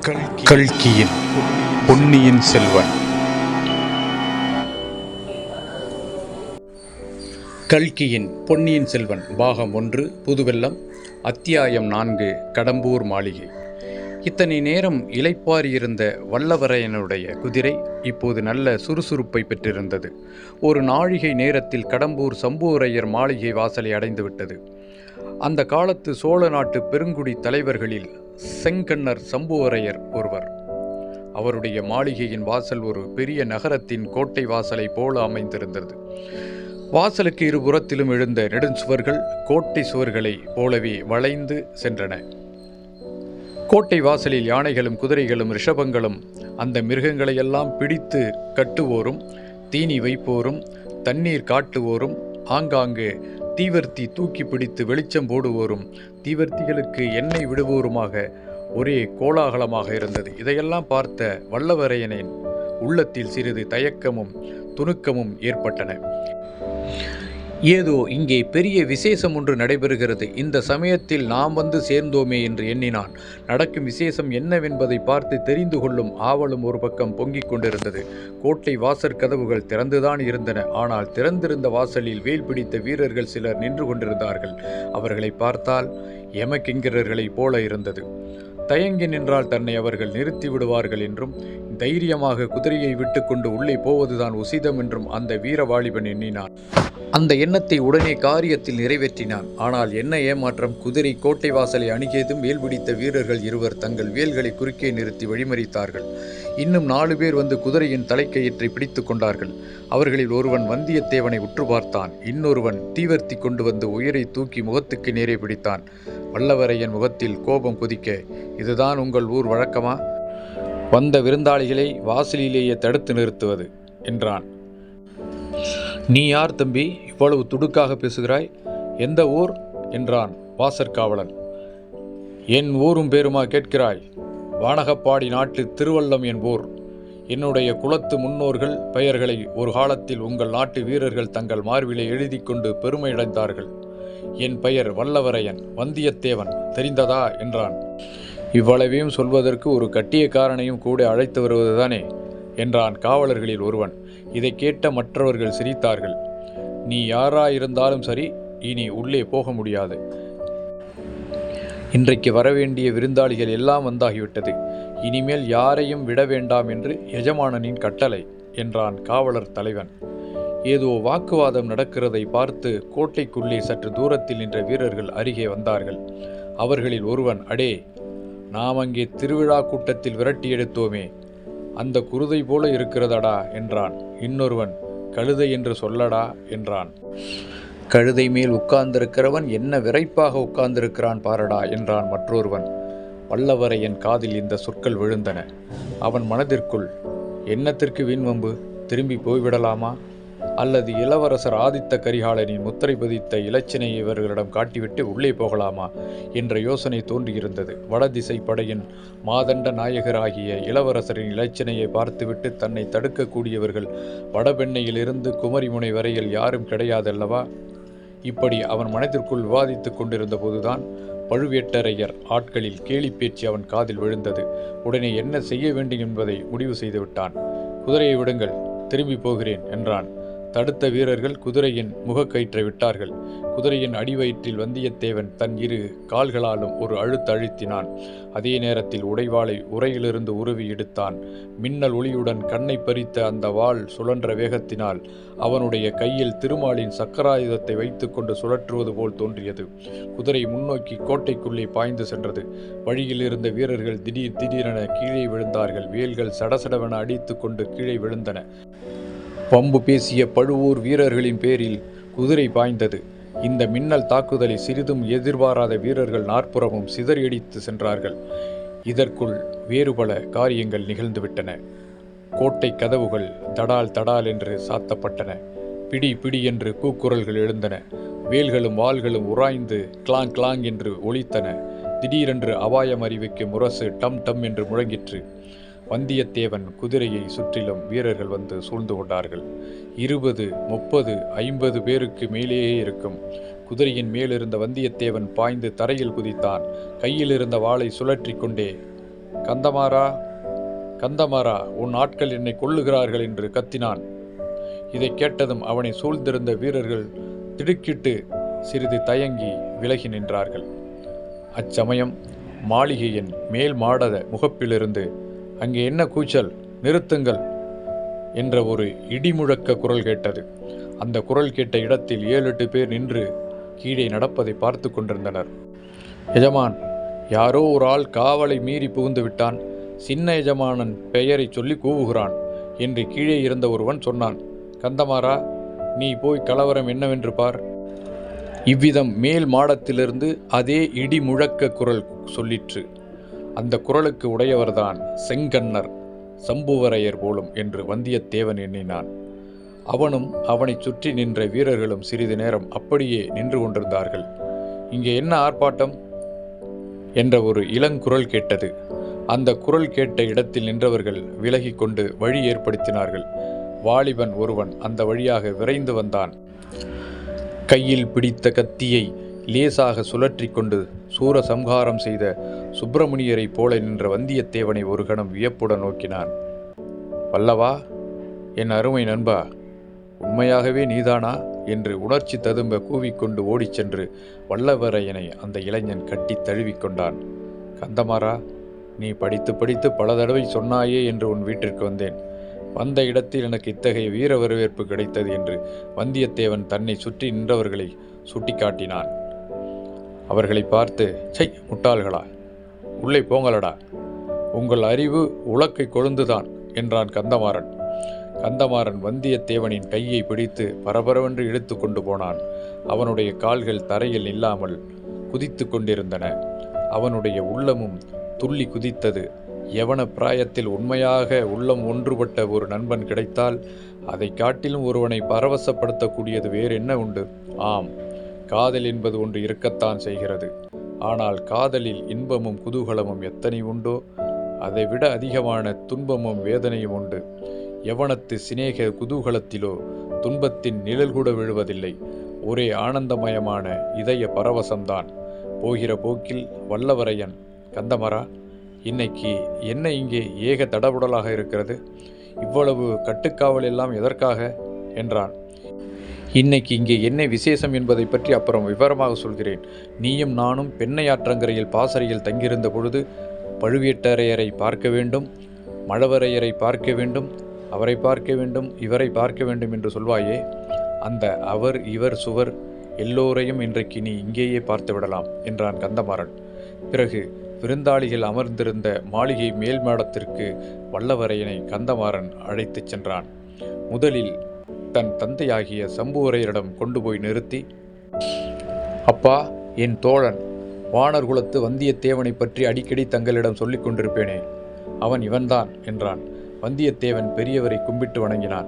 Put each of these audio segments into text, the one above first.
கல்கியின் பொன்னியின் செல்வன். கல்கியின் பொன்னியின் செல்வன் பாகம் ஒன்று புதுவெல்லம் அத்தியாயம் நான்கு கடம்பூர் மாளிகை. இத்தனை நேரம் இலைப்பாரியிருந்த வல்லவரையனுடைய குதிரை இப்போது நல்ல சுறுசுறுப்பை பெற்றிருந்தது. ஒரு நாழிகை நேரத்தில் கடம்பூர் சம்புவரையர் மாளிகை வாசலை அடைந்துவிட்டது. அந்த காலத்து சோழ நாட்டு பெருங்குடி தலைவர்களில் செங்கண்ணர் சம்புவரையர் ஒருவர். அவருடைய மாளிகையின் வாசல் ஒரு பெரிய நகரத்தின் கோட்டை வாசலை போல அமைந்திருந்தது. வாசலுக்கு இருபுறத்திலும் எழுந்த நெடுஞ்சுவர்கள் கோட்டை சுவர்களை போலவே வளைந்து சென்றன. கோட்டை வாசலில் யானைகளும் குதிரைகளும் ரிஷபங்களும் அந்த மிருகங்களையெல்லாம் பிடித்து கட்டுவோரும் தீனி வைப்போரும் தண்ணீர் காட்டுவோரும் ஆங்காங்கு தீவர்த்தி தூக்கி பிடித்து வெளிச்சம் போடுவோரும் தீவர்த்திகளுக்கு எண்ணெய் விடுவோருமாக ஒரே கோலாகலமாக இருந்தது. இதையெல்லாம் பார்த்த வல்லவரையனின் உள்ளத்தில் சிறிது தயக்கமும் துணுக்கமும் ஏற்பட்டன. ஏதோ இங்கே பெரிய விசேஷம் ஒன்று நடைபெறுகிறது. இந்த சமயத்தில் நாம் வந்து சேர்ந்தோமே என்று எண்ணினான். நடக்கும் விசேஷம் என்னவென்பதை பார்த்து தெரிந்து கொள்ளும் ஆவலும் ஒரு பக்கம் பொங்கிக் கொண்டிருந்தது. கோட்டை வாசற் கதவுகள் திறந்துதான் இருந்தன. ஆனால் திறந்திருந்த வாசலில் வேல் பிடித்த வீரர்கள் சிலர் நின்று கொண்டிருந்தார்கள். அவர்களை பார்த்தால் எமக்கிங்கிறர்களைப் போல இருந்தது. தயங்கி நின்றால் தன்னை அவர்கள் நிறுத்தி விடுவார்கள் என்றும் தைரியமாக குதிரையை விட்டுக்கொண்டு உள்ளே போவதுதான் உசிதம் என்றும் அந்த வீர வாலிபன் எண்ணினான். அந்த எண்ணத்தை உடனே காரியத்தில் நிறைவேற்றினான். ஆனால் என்ன ஏமாற்றம்? குதிரை கோட்டை வாசலை அணுகியதும் வேல் பிடித்த வீரர்கள் இருவர் தங்கள் வேல்களை குறுக்கே நிறுத்தி வழிமறித்தார்கள். இன்னும் நாலு பேர் வந்து குதிரையின் தலைக்கயிற்றை பிடித்து கொண்டார்கள். அவர்களில் ஒருவன் வந்தியத்தேவனை உற்று பார்த்தான். இன்னொருவன் தீவர்த்தி கொண்டு வந்து உயிரை தூக்கி முகத்துக்கு நேரே பிடித்தான். வல்லவரையன் முகத்தில் கோபம் கொதிக்க இதுதான் உங்கள் ஊர் வழக்கமா? வந்த விருந்தாளிகளை வாசலிலேயே தடுத்து நிறுத்துவது என்றான். நீ யார் தம்பி? இவ்வளவு துடுக்காக பேசுகிறாய்? எந்த ஊர்? என்றான் வாசற்காவலன். என் ஊரும் பேருமா கேட்கிறாய்? வானகப்பாடி நாட்டு திருவல்லம் என்போர். என்னுடைய குலத்து முன்னோர்கள் பெயர்களை ஒரு காலத்தில் உங்கள் நாட்டு வீரர்கள் தங்கள் மார்பிலே எழுதி கொண்டு பெருமையடைந்தார்கள். என் பெயர் வல்லவரையன் வந்தியத்தேவன் தெரிந்ததா? என்றான். இவ்வளவையும் சொல்வதற்கு ஒரு கட்டியக்காரனையும் கூட அழைத்து வருவதுதானே? என்றான் காவலர்களில் ஒருவன். இதை கேட்ட மற்றவர்கள் சிரித்தார்கள். நீ யாராயிருந்தாலும் சரி இனி உள்ளே போக முடியாது. இன்றைக்கு வரவேண்டிய விருந்தாளிகள் எல்லாம் வந்தாகிவிட்டது. இனிமேல் யாரையும் விட வேண்டாம் என்று எஜமானனின் கட்டளை என்றான் காவலர் தலைவன். ஏதோ வாக்குவாதம் நடக்கிறதை பார்த்து கோட்டைக்குள்ளே சற்று தூரத்தில் நின்ற வீரர்கள் அருகே வந்தார்கள். அவர்களில் ஒருவன் அடே நாம் அங்கே திருவிழா கூட்டத்தில் விரட்டி எடுத்தோமே அந்த குருதை போல இருக்கிறதடா என்றான். இன்னொருவன் கழுதை என்று சொல்லடா என்றான். கழுதை மேல் உட்கார்ந்திருக்கிறவன் என்ன விரைப்பாக உட்கார்ந்திருக்கிறான் பாரடா என்றான் மற்றொருவன். வல்லவரையன் காதில் இந்த சொற்கள் விழுந்தன. அவன் மனதிற்குள் என்னத்திற்கு வீண்வம்பு திரும்பி போய்விடலாமா அல்லது இளவரசர் ஆதித்த கரிகாலனின் முத்திரை பதித்த இலச்சினை இவர்களிடம் காட்டிவிட்டு உள்ளே போகலாமா? என்ற யோசனை தோன்றியிருந்தது. வடதிசை படையின் மாதண்ட நாயகராகிய இளவரசரின் இலச்சினையை பார்த்துவிட்டு தன்னை தடுக்கக்கூடியவர்கள் வடபெண்ணையிலிருந்து குமரிமுனை வரையில் யாரும் கிடையாதல்லவா? இப்படி அவன் மனதிற்குள் விவாதித்துக் கொண்டிருந்த போதுதான் பழுவேட்டரையர் ஆட்களில் கேலி பேச்சு அவன் காதில் விழுந்தது. உடனே என்ன செய்ய வேண்டும் என்பதை முடிவு செய்துவிட்டான். குதிரையை விடுங்கள் திரும்பி போகிறேன் என்றான். தடுத்த வீரர்கள் குதிரையின் முகக்கயிற்றை விட்டார்கள். குதிரையின் அடிவயிற்றில் வந்தியத்தேவன் தன் இரு கால்களாலும் ஒரு அழுத்த அழுத்தினான். அதே நேரத்தில் உடைவாளை உரையிலிருந்து உருவி எடுத்தான் மின்னல் ஒளியுடன் கண்ணை பறித்த அந்த வாள் சுழன்ற வேகத்தினால் அவனுடைய கையில் திருமாலின் சக்கராயுதத்தை வைத்துக்கொண்டு சுழற்றுவது போல் தோன்றியது. குதிரை முன்னோக்கி கோட்டைக்குள்ளே பாய்ந்து சென்றது. வழியில் இருந்த வீரர்கள் திடீர் திடீரென கீழே விழுந்தார்கள். வேல்கள் சடசடவென அடித்து கொண்டு கீழே விழுந்தன. பம்பு பேசிய பழுவூர் வீரர்களின் பேரில் குதிரை பாய்ந்தது. இந்த மின்னல் தாக்குதலை சிறிதும் எதிர்பாராத வீரர்கள் நாற்புறமும் சிதறியடித்து சென்றார்கள். இதற்குள் வேறு பல காரியங்கள் நிகழ்ந்துவிட்டன. கோட்டை கதவுகள் தடால் தடால் என்று சாத்தப்பட்டன. பிடி பிடி என்று கூக்குரல்கள் எழுந்தன. வேல்களும் வாள்களும் உராய்ந்து கிளாங் கிளாங் என்று ஒலித்தன. திடீரென்று அபாயம் அறிவிக்கும் முரசு டம் டம் என்று முழங்கிற்று. வந்தியத்தேவன் குதிரையை சுற்றிலும் வீரர்கள் வந்து சூழ்ந்து கொண்டார்கள். இருபது முப்பது ஐம்பது பேருக்கு மேலேயே இருக்கும். குதிரையின் மேலிருந்த வந்தியத்தேவன் பாய்ந்து தரையில் குதித்தான். கையில் இருந்த வாளை சுழற்றி கொண்டே கந்தமாரா கந்தமாரா உன் ஆட்கள் என்னை கொல்லுகிறார்கள் என்று கத்தினான். இதை கேட்டதும் அவனை சூழ்ந்திருந்த வீரர்கள் திடுக்கிட்டு சிறிது தயங்கி விலகி நின்றார்கள். அச்சமயம் மாளிகையின் மேல் மாடத முகப்பிலிருந்து அங்கே என்ன கூச்சல்? நிறுத்துங்கள் என்ற ஒரு இடிமுழக்க குரல் கேட்டது. அந்த குரல் கேட்ட இடத்தில் ஏழு எட்டு பேர் நின்று கீழே நடப்பதை பார்த்து கொண்டிருந்தனர். எஜமான் யாரோ ஒரு ஆள் காவலை மீறி புகுந்து விட்டான். சின்ன எஜமானன் பெயரை சொல்லி கூவுகிறான் என்று கீழே இருந்த ஒருவன் சொன்னான். கந்தமாறா நீ போய் கலவரம் என்னவென்று பார். இவ்விதம் மேல் மாடத்திலிருந்து அதே இடி முழக்க குரல் சொல்லிற்று. அந்த குரலுக்கு உடையவர்தான் செங்கன்னர் சம்புவரையர் போலும் என்று வந்தியத்தேவன் எண்ணினான். அவனும் அவனைச் சுற்றி நின்ற வீரர்களும் சிறிது நேரம் அப்படியே நின்று கொண்டிருந்தார்கள். இங்கே என்ன ஆர்ப்பாட்டம்? என்ற ஒரு இளங்குரல் கேட்டது. அந்த குரல் கேட்ட இடத்தில் நின்றவர்கள் விலகிக் கொண்டு வழி ஏற்படுத்தினார்கள். வாலிபன் ஒருவன் அந்த வழியாக விரைந்து வந்தான். கையில் பிடித்த கத்தியை லேசாக சுழற்றி கொண்டு சூரசம்ஹாரம் செய்த சுப்பிரமணியரைப் போல நின்ற வந்தியத்தேவனை ஒரு கணம் வியப்புடன் நோக்கினான். வல்லவா என் அருமை நண்பா உண்மையாகவே நீதானா? என்று உணர்ச்சி ததும்ப கூவிக்கொண்டு ஓடிச் சென்று வல்லவரையனை அந்த இளைஞன் கட்டி தழுவிக்கொண்டான் கந்தமாறா நீ படித்து படித்து பல தடவை சொன்னாயே என்று உன் வீட்டிற்கு வந்தேன். வந்த இடத்தில் எனக்கு இத்தகைய வீர வரவேற்பு கிடைத்தது என்று வந்தியத்தேவன் தன்னை சுற்றி நின்றவர்களை சுட்டிக்காட்டினான். அவர்களை பார்த்து சை முட்டாள்களா? உள்ளே போங்களடா. உங்கள் அறிவு உலக்கை கொழுந்துதான் என்றான் கந்தமாறன். கந்தமாறன் வந்தியத்தேவனின் கையை பிடித்து பரபரவென்று இழுத்து கொண்டு போனான். அவனுடைய கால்கள் தரையில் நில்லாமல் குதித்து கொண்டிருந்தன. அவனுடைய உள்ளமும் துள்ளி குதித்தது. எவன பிராயத்தில் உண்மையாக உள்ளம் ஒன்றுபட்ட ஒரு நண்பன் கிடைத்தால் அதை காட்டிலும் ஒருவனை பரவசப்படுத்தக்கூடியது வேறு என்ன உண்டு? ஆம். காதல் என்பது ஒன்று இருக்கத்தான் செய்கிறது. ஆனால் காதலில் இன்பமும் குதூகலமும் எத்தனை உண்டோ அதைவிட அதிகமான துன்பமும் வேதனையும் உண்டு. எவனத்து சிநேக குதூகலத்திலோ துன்பத்தின் நிழல் கூட விழுவதில்லை. ஒரே ஆனந்தமயமான இதய பரவசம்தான். போகிற போக்கில் வல்லவரையன் கந்தமரா இன்னைக்கு என்ன இங்கே ஏக தடபுடலாக இருக்கிறது? இவ்வளவு கட்டுக்காவல் எல்லாம் எதற்காக? என்றான். இன்னைக்கு இங்கே என்ன விசேஷம் என்பதை பற்றி அப்புறம் விவரமாக சொல்கிறேன். நீயும் நானும் பெண்ணையாற்றங்கரையில் பாசறையில் தங்கியிருந்த பொழுது பழுவேட்டரையரை பார்க்க வேண்டும் மழவரையரை பார்க்க வேண்டும் அவரை பார்க்க வேண்டும் இவரை பார்க்க வேண்டும் என்று சொல்வாயே. அந்த அவர் இவர் சுவர் எல்லோரையும் இன்றைக்கு நீ இங்கேயே பார்த்து விடலாம் என்றான் கந்தமாறன். பிறகு விருந்தாளிகள் அமர்ந்திருந்த மாளிகை மேல் மாடத்திற்கு வல்லவரையனை கந்தமாறன் அழைத்துச் சென்றான். முதலில் தன் தந்தையாகிய சம்புவரையரிடம் கொண்டு போய் நிறுத்தி அப்பா என் தோழன் வானர் குலத்து வந்தியத்தேவனை பற்றி அடிக்கடி தங்களிடம் சொல்லிக் கொண்டிருப்பேனே. அவன் இவன்தான் என்றான். வந்தியத்தேவன் பெரியவரை கும்பிட்டு வணங்கினான்.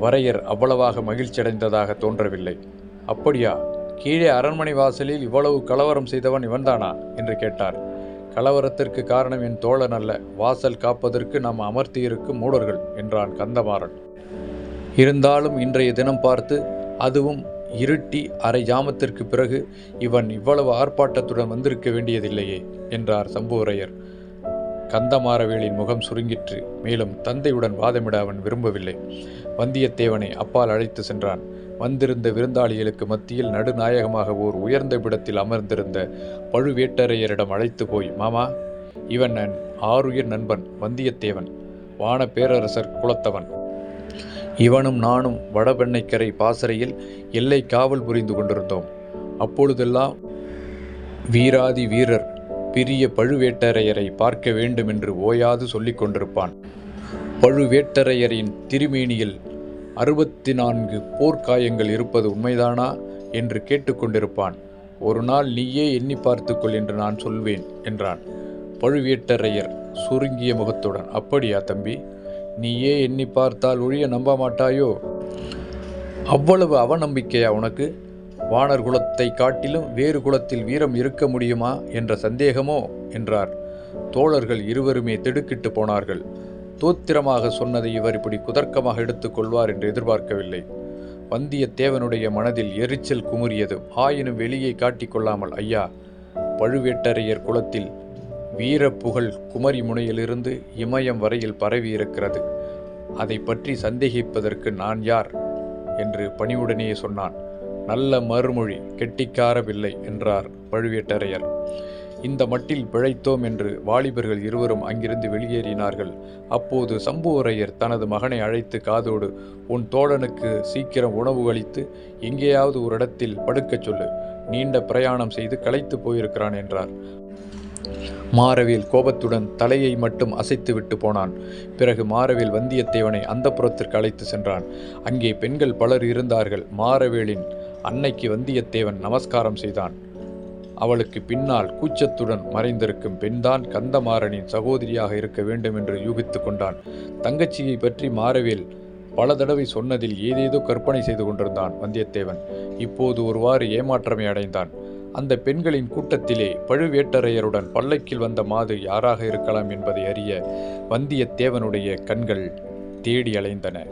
வரையர் அவ்வளவாக மகிழ்ச்சியடைந்ததாக தோன்றவில்லை. அப்படியா? கீழே அரண்மனை வாசலில் இவ்வளவு கலவரம் செய்தவன் இவன்தானா? என்று கேட்டார். கலவரத்திற்கு காரணம் என் தோழன் அல்ல. வாசல் காப்பதற்கு நாம் அமர்த்தியிருக்கும் மூடர்கள் என்றான் கந்தமாறன். இருந்தாலும் இன்றைய தினம் பார்த்து அதுவும் இருட்டி அரை ஜாமத்திற்கு பிறகு இவன் இவ்வளவு ஆர்ப்பாட்டத்துடன் வந்திருக்க வேண்டியதில்லையே என்றார் சம்புவரையர். கந்தமாரவேலின் முகம் சுருங்கிற்று. மேலும் தந்தையுடன் வாதமிட அவன் விரும்பவில்லை. வந்தியத்தேவனை அப்பால் அழைத்து சென்றான். வந்திருந்த விருந்தாளிகளுக்கு மத்தியில் நடுநாயகமாக ஓர் உயர்ந்த பிடத்தில் அமர்ந்திருந்த பழுவேட்டரையரிடம் அழைத்து போய் மாமா இவன் என் ஆறுயிர் நண்பன் வந்தியத்தேவன். வான பேரரசர் குலத்தவன். இவனும் நானும் வடபெண்ணைக்கரை பாசறையில் எல்லை காவல் புரிந்து கொண்டிருந்தோம். அப்பொழுதெல்லாம் வீராதி வீரர் பிரிய பழுவேட்டரையரை பார்க்க வேண்டும் என்று ஓயாது சொல்லிக் கொண்டிருப்பான். பழுவேட்டரையரின் திருமேனியில் அறுபத்தி நான்கு போர்க்காயங்கள் இருப்பது உண்மைதானா என்று கேட்டுக்கொண்டிருப்பான் ஒரு நாள் நீயே எண்ணி பார்த்துக்கொள் என்று நான் சொல்வேன் என்றான். பழுவேட்டரையர் சுருங்கிய முகத்துடன் அப்படியா தம்பி நீயே எண்ணி பார்த்தால் ஒழிய நம்ப மாட்டாயோ? அவ்வளவு அவநம்பிக்கையா உனக்கு? வானர் குலத்தை காட்டிலும் வேறு குலத்தில் வீரம் இருக்க முடியுமா என்ற சந்தேகமோ? என்றார். தோழர்கள் இருவருமே திடுக்கிட்டு போனார்கள். தோத்திரமாக சொன்னதை இவர் இப்படி குதர்க்கமாக எடுத்துக்கொள்வார் என்று எதிர்பார்க்கவில்லை. வந்தியத்தேவனுடைய மனதில் எரிச்சல் குமுறியது. ஆயினும் வெளியே காட்டிக்கொள்ளாமல் ஐயா பழுவேட்டரையர் குலத்தில் வீரப்புகழ் குமரி முனையிலிருந்து இமயம் வரையில் பரவி இருக்கிறது அதை பற்றி சந்தேகிப்பதற்கு நான் யார்? என்று பணிவுடனே சொன்னான். நல்ல மறுமொழி கெட்டிக்காரவில்லை என்றார் பழுவேட்டரையர். இந்த மட்டில் பிழைத்தோம் என்று வாலிபர்கள் இருவரும் அங்கிருந்து வெளியேறினார்கள். அப்போது சம்புவரையர் தனது மகனை அழைத்து காதோடு உன் தோழனுக்கு சீக்கிரம் உணவு அளித்து எங்கேயாவது ஒரு இடத்தில் படுக்கச் சொல்லு. நீண்ட பிரயாணம் செய்து களைத்து போயிருக்கிறான் என்றார். மாரவேல் கோபத்துடன் தலையை மட்டும் அசைத்து விட்டு போனான். பிறகு மாரவேல் வந்தியத்தேவனை அந்தப்புறத்திற்கு அழைத்து சென்றான். அங்கே பெண்கள் பலர் இருந்தார்கள். மாரவேலின் அன்னைக்கு வந்தியத்தேவன் நமஸ்காரம் செய்தான். அவளுக்கு பின்னால் கூச்சத்துடன் மறைந்திருக்கும் பெண்தான் கந்தமாறனின் சகோதரியாக இருக்க வேண்டும் என்று யூகித்து கொண்டான். தங்கச்சியை பற்றி மாரவேல் பல தடவை சொன்னதில் ஏதேதோ கற்பனை செய்து கொண்டிருந்தான் வந்தியத்தேவன். இப்போது ஒருவாறு ஏமாற்றமே அடைந்தான். அந்த பெண்களின் கூட்டத்திலே பழுவேட்டரையருடன் பல்லக்கில் வந்த மாது யாராக இருக்கலாம் என்பதை அறிய வந்தியத்தேவனுடைய கண்கள் தேடி அலைந்தன.